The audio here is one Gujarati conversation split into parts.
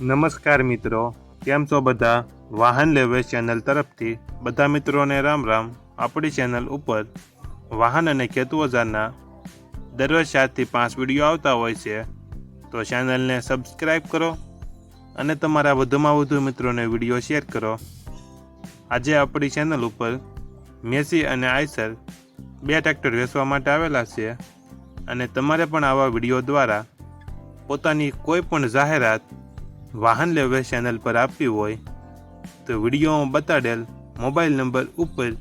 નમસ્કાર મિત્રો, કેમ છો બધા? વાહન લેવે ચેનલ તરફથી બધા મિત્રોને રામ રામ. આપણી ચેનલ ઉપર વાહન અને ખેતુ ઓજારના દરરોજ ચારથી પાંચ વીડિયો આવતા હોય છે, તો ચેનલને સબસ્ક્રાઈબ કરો અને તમારા વધુમાં વધુ મિત્રોને વીડિયો શેર કરો. આજે આપણી ચેનલ ઉપર મેસી અને આઈસર બે ટ્રેક્ટર વેચવા માટે આવેલા છે અને તમારે પણ આવા વીડિયો દ્વારા પોતાની કોઈ પણ જાહેરાત વાહન લેવે ચેનલ પર આપવી હોય, તો વિડીયોમાં બતાડેલ મોબાઈલ નંબર ઉપર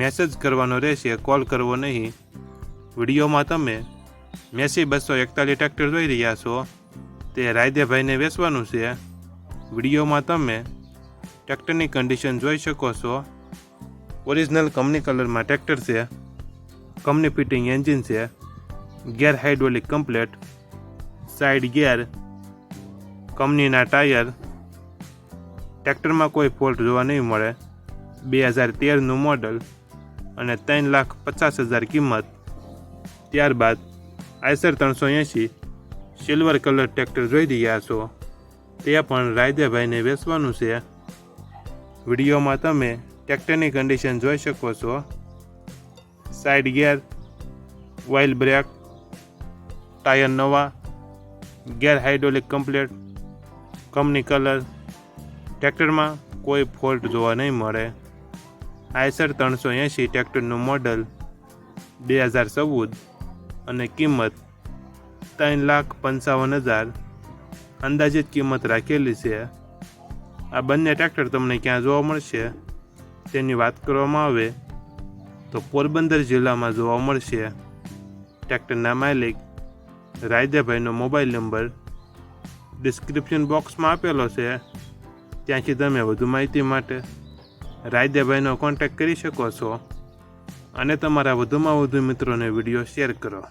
મેસેજ કરવાનો રહેશે કોલ કરવો નહીં. વિડીયોમાં તમે મેસી બસો એકતાલીસ ટ્રેક્ટર જોઈ રહ્યા છો. તે રાયદેભાઈને વેચવાનું છે. વિડીયોમાં તમે ટ્રેક્ટરની કન્ડિશન જોઈ શકો છો. ઓરિજિનલ કંપની કલરમાં ટ્રેક્ટર છે. કંપની ફિટિંગ એન્જિન છે. Gear hydraulic complete side gear કંપનીના ટાયર ટ્રેક્ટરમાં કોઈ ફોલ્ટ જોવા નહીં મળે. બે હજાર તેરનું મોડલ અને ત્રણ લાખ પચાસ હજાર કિંમત. ત્યારબાદ આઈસર ત્રણસો એંશી સિલ્વર કલર ટ્રેક્ટર જોઈ રહ્યા છો. તે પણ રાયદેભાઈને વેચવાનું છે. વિડીયોમાં તમે ટ્રેક્ટરની કન્ડિશન જોઈ શકો છો. Side gear oil brake, tyre નવા, gear hydraulic complete company colour, ટ્રેક્ટરમાં કોઈ ફોલ્ટ જોવા નહીં મળે. આઈસર ત્રણસો એંશી ટ્રેક્ટરનું મોડલ બે હજાર ચૌદ અને કિંમત ત્રણ લાખ પંચાવન હજાર અંદાજિત કિંમત રાખેલી છે. આ બંને ટ્રેક્ટર તમને ક્યાં જોવા મળશે તેની વાત કરવામાં આવે તો પોરબંદર જિલ્લામાં જોવા મળશે. ટ્રેક્ટરના માલિક રાયદેભાઈનો મોબાઈલ નંબર ડિસ્ક્રિપ્શન બોક્સમાં આપેલો છે. ત્યાંથી તમે વધુ માહિતી માટે રાયદેભાઈનો કોન્ટેક્ટ કરી શકો છો અને તમારા વધુમાં વધુ મિત્રોને વીડિયો શેર કરો.